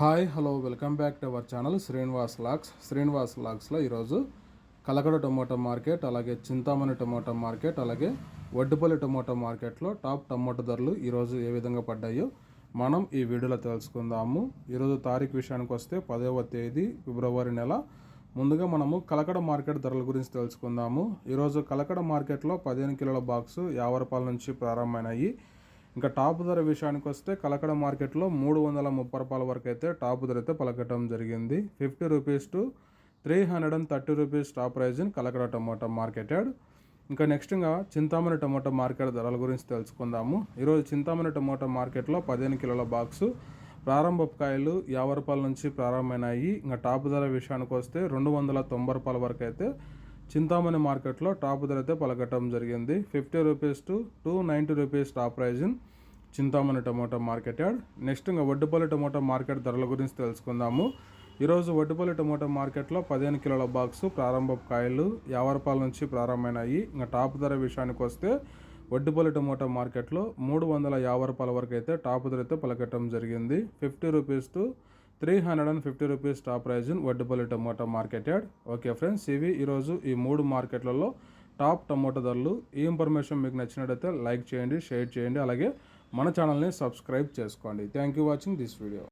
Hi hello welcome back to our channel Srinivas lakhs. Srinivas లాక్స్లో ఈరోజు Kalakada tomato market అలాగే Chintamani tomato market అలాగే వడ్డుపల్లి టొమాటో మార్కెట్లో టాప్ టొమాటో ధరలు ఈరోజు ఏ విధంగా పడ్డాయో మనం ఈ వీడియోలో తెలుసుకుందాము. ఈరోజు తారీఖు విషయానికి వస్తే పదవ తేదీ ఫిబ్రవరి నెల. ముందుగా మనము కలకడ మార్కెట్ ధరల గురించి తెలుసుకుందాము. ఈరోజు కలకడ మార్కెట్లో పదిహేను కిలోల బాక్సు యాభై రూపాయల నుంచి ప్రారంభమైనాయి. ఇంకా టాప్ ధర విషయానికి వస్తే కలకడ మార్కెట్లో మూడు వందల ముప్పై రూపాయల వరకు అయితే టాప్ ధర అయితే పలకటం జరిగింది. Fifty rupees to three hundred and thirty rupees top price in Kalakada tomato market yard. ఇంకా నెక్స్ట్ ఇంకా చింతామణి టమోటా మార్కెట్ ధరల గురించి తెలుసుకుందాము. ఈరోజు చింతామణి టమోటా మార్కెట్లో పదిహేను కిలోల బాక్సు ప్రారంభ కాయలు యాభై రూపాయల నుంచి ప్రారంభమైనాయి. ఇంకా టాప్ ధర విషయానికి వస్తే రెండు వందల తొంభై రూపాయల వరకు అయితే చింతామణి మార్కెట్లో టాప్ ధర అయితే పలకటం జరిగింది. Fifty rupees to two ninety rupees top price in Chintamani tomato market yard. Next ఇంకా వడ్డుపల్లి టమోటా మార్కెట్ ధరల గురించి తెలుసుకుందాము. ఈరోజు వడ్డుపల్లి టమోటా మార్కెట్లో పదిహేను కిలోల బాక్సు ప్రారంభ కాయలు యాభై రూపాయల నుంచి ప్రారంభమైనాయి. ఇంకా టాప్ ధర విషయానికి వస్తే వడ్డుపల్లి టమోటా మార్కెట్లో మూడు వందల యాభై రూపాయల వరకు అయితే టాప్ ధర అయితే పలకటం జరిగింది. Fifty rupees to three hundred and fifty rupees top price Vaddupalli tomato market yard okay friends ఇవి ఈరోజు ఈ మూడు మార్కెట్లలో టాప్ టమోటా ధరలు. ఈ ఇన్ఫర్మేషన్ మీకు నచ్చినట్టయితే లైక్ చేయండి షేర్ చేయండి అలాగే మన ఛానల్ని సబ్స్క్రైబ్ చేసుకోండి. Thank you watching this video